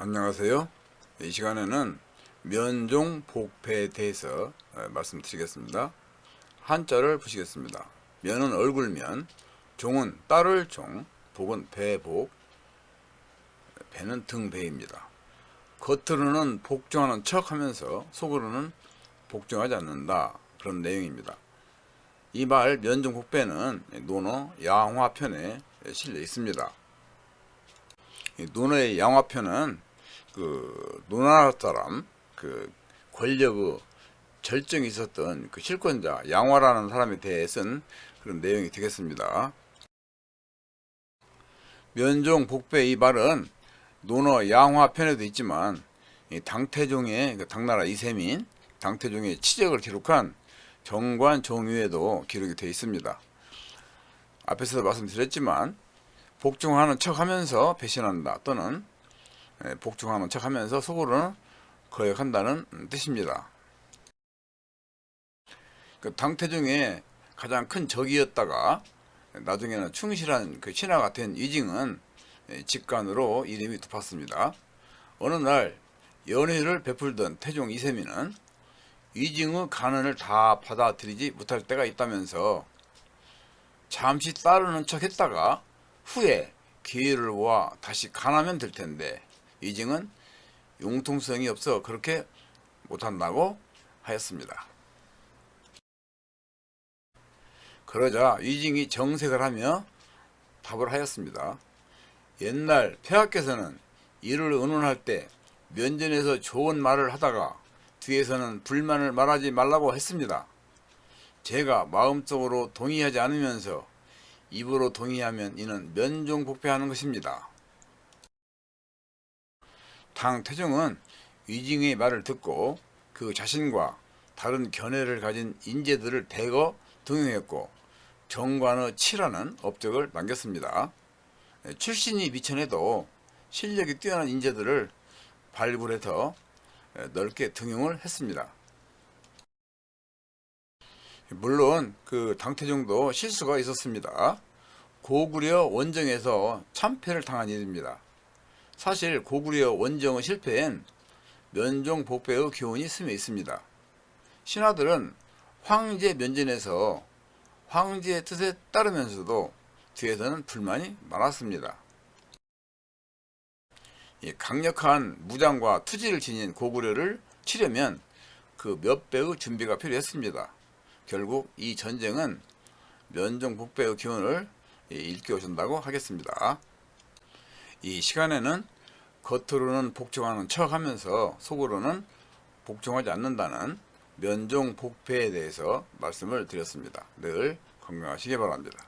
안녕하세요. 이 시간에는 면종 복패에 대해서 어, 말씀드리겠습니다. 한자를 보시겠습니다. 면은 얼굴면, 종은 따를 종, 복은 배복, 배는 등배입니다. 겉으로는 복종하는 척 하면서 속으로는 복종하지 않는다. 그런 내용입니다. 이 말 면종 복배는 논어 양화편에 실려 있습니다. 이 논어의 양화편은 그 노나라 사람 그 권력의 절정이 있었던 그 실권자 양화라는 사람에 대해 쓴 그런 내용이 되겠습니다. 면종 복배 이 말은 논어 양화 편에도 있지만 이 당태종의 그 당나라 이세민 당태종의 치적을 기록한 정관 종유에도 기록이 되어 있습니다. 앞에서도 말씀드렸지만 복종하는 척하면서 배신한다 또는 예, 복종하는 척하면서 속으로는 거역한다는 뜻입니다. 그 당태종의 가장 큰 적이었다가 나중에는 충실한 그 신하가 된 이징은 예, 직관으로 이름이 덮었습니다. 어느 날 연회를 베풀던 태종 이세민은 이징의 간언을 다 받아들이지 못할 때가 있다면서 잠시 따르는 척 했다가 후에 기회를 모아 다시 간하면 될 텐데 이징은 융통성이 없어 그렇게 못한다고 하였습니다. 그러자 이징이 정색을 하며 답을 하였습니다. 옛날 폐하께서는 이를 의논할 때 면전에서 좋은 말을 하다가 뒤에서는 불만을 말하지 말라고 했습니다. 제가 마음속으로 동의하지 않으면서 입으로 동의하면 이는 면종복패하는 것입니다. 당 태종은 위징의 말을 듣고 그 자신과 다른 견해를 가진 인재들을 대거 등용했고 정관의 치라는 업적을 남겼습니다. 출신이 미천해도 실력이 뛰어난 인재들을 발굴해서 넓게 등용을 했습니다. 물론 그 당태종도 실수가 있었습니다. 고구려 원정에서 참패를 당한 일입니다. 사실 고구려 원정의 실패엔 면종 복배의 교훈이 스며 있습니다. 신하들은 황제 면전에서 황제의 뜻에 따르면서도 뒤에서는 불만이 많았습니다. 이 강력한 무장과 투지를 지닌 고구려를 치려면 그 몇 배의 준비가 필요했습니다. 결국 이 전쟁은 면종 복배의 기운을 일깨워준다고 하겠습니다. 이 시간에는 겉으로는 복종하는 척 하면서 속으로는 복종하지 않는다는 면종 복패에 대해서 말씀을 드렸습니다. 늘 건강하시기 바랍니다.